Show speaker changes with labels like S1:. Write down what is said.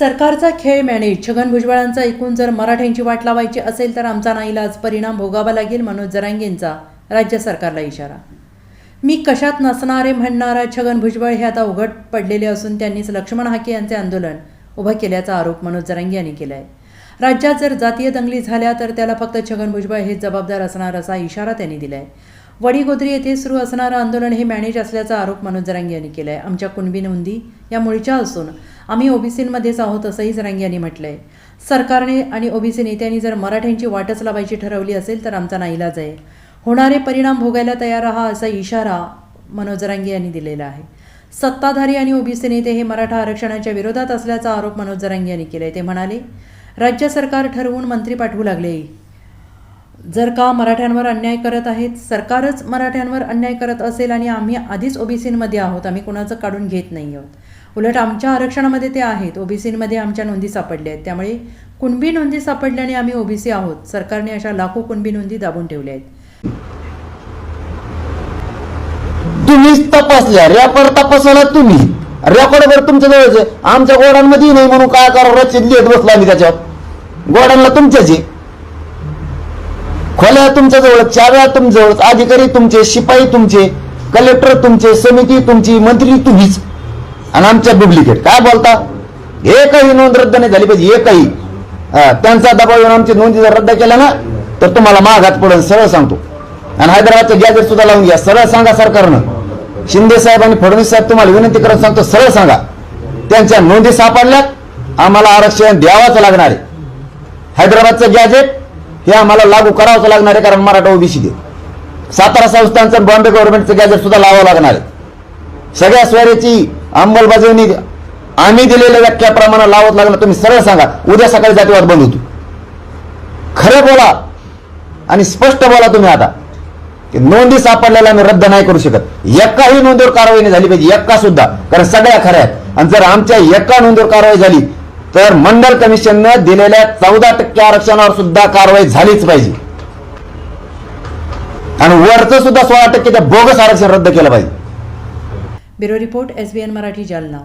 S1: सरकारचा खेळ मॅनेज. छगन भुजबळांचा ऐकून जर मराठ्यांची वाट लावायची असेल तर आमचा नाईलाज परिणाम भोगावा लागेल मनोज जरांगेंचा राज्य सरकारला इशारा. मी कशात नसणारे म्हणणारा छगन भुजबळ हे आता उघड पडलेले असून त्यांनीच लक्ष्मण हाके यांचे आंदोलन उभं केल्याचा आरोप मनोज जरांगे यांनी केला आहे राज्यात जर जातीय दंगली झाल्या तर त्याला फक्त छगन भुजबळ हेच जबाबदार असणार असा इशारा त्यांनी दिला आहे वडीगोद्री येथे सुरू असणारं आंदोलन हे मॅनेज असल्याचा आरोप मनोज जरांगे यांनी केला आहे आमच्या कुणबी नोंदी या मुळच्या असून आम्ही ओबीसींमध्येच आहोत असंही जरांगे यांनी म्हटलं आहे सरकारने आणि ओबीसी नेत्यांनी जर मराठ्यांची वाटच लावायची ठरवली असेल तर आमचा नाईलाज आहे. होणारे परिणाम भोगायला तयार राहा असा इशारा मनोज जरांगे यांनी दिलेला आहे. सत्ताधारी आणि ओबीसी नेते हे मराठा आरक्षणाच्या विरोधात असल्याचा आरोप मनोज जरांगे यांनी केला आहे ते म्हणाले राज्य सरकार ठरवून मंत्री पाठवू लागले. जर का मराठ्यांवर अन्याय करत आहेत सरकारच मराठ्यांवर अन्याय करत असेल आणि आम्ही आधीच ओबीसींमध्ये आहोत आम्ही कोणाचं काढून घेत नाही आहोत. उलट आमच्या आरक्षणामध्ये ते आहेत ओबीसींमध्ये आमच्या नोंदी सापडल्या आहेत. त्यामुळे कुणबी नोंदी सापडल्याने आम्ही ओबीसी आहोत सरकारने अशा लाखो कुणबी नोंदी दाबून ठेवल्या आहेत.
S2: तुम्हीच तपासल्या रेकॉर्ड तपासला तुम्ही. रेकॉर्डवर तुमच्या जवळच आमच्या गोडांमध्ये नाही म्हणून काय करा रचित लिहित बसला आम्ही त्याच्यावर. गोडांना तुमच्याच आहे खोल्या तुमच्या जवळ चाव्या तुमजवळ अधिकारी तुमचे शिपाई तुमचे कलेक्टर तुमचे समिती तुमची मंत्री तुम्हीच. आणि आमच्या डुप्लिकेट काय बोलता? एकही नोंद रद्द नाही झाली पाहिजे एकही. त्यांचा दबाव येऊन आमची नोंदी जर रद्द केल्या ना तर तुम्हाला माघात पडेल सरळ सांगतो. आणि हैदराबादचं गॅजेट सुद्धा लावून घ्या सरळ सांगा सरकारनं. शिंदे साहेब आणि फडणवीस साहेब तुम्हाला विनंती करत सांगतो सरळ सांगा. त्यांच्या नोंदी सापडल्यात आम्हाला आरक्षण द्यावाच लागणार आहे. हैदराबादचं गॅजेट हे आम्हाला लागू करावंच लागणार आहे कारण मराठा ओबीसी दे सातारा संस्थांचं बॉम्बे गव्हर्नमेंटचं गॅजेट सुद्धा लावावं लागणार आहे. सगळ्या स्वारीची अंमलबजावणी आम्ही दिलेल्या व्याख्याप्रमाणे लावत लागणार. तुम्ही सरळ सांगा उद्या सकाळी जातीवाद बंद होतो. खरं बोला आणि स्पष्ट बोला तुम्ही आता की नोंदी सापडलेल्या आम्ही रद्द नाही करू शकत. एकाही नोंदीवर कारवाई नाही झाली पाहिजे एका सुद्धा. कारण सगळ्या खऱ्या आहेत. आणि जर आमच्या एका नोंदीवर कारवाई झाली तर मंडल कमिशननं दिलेल्या चौदा टक्के आरक्षणावर सुद्धा कारवाई झालीच पाहिजे. आणि वरचं सुद्धा सोळा टक्के बोगस आरक्षण रद्द केलं पाहिजे.
S1: Bureau report S B N Marathi Jalna.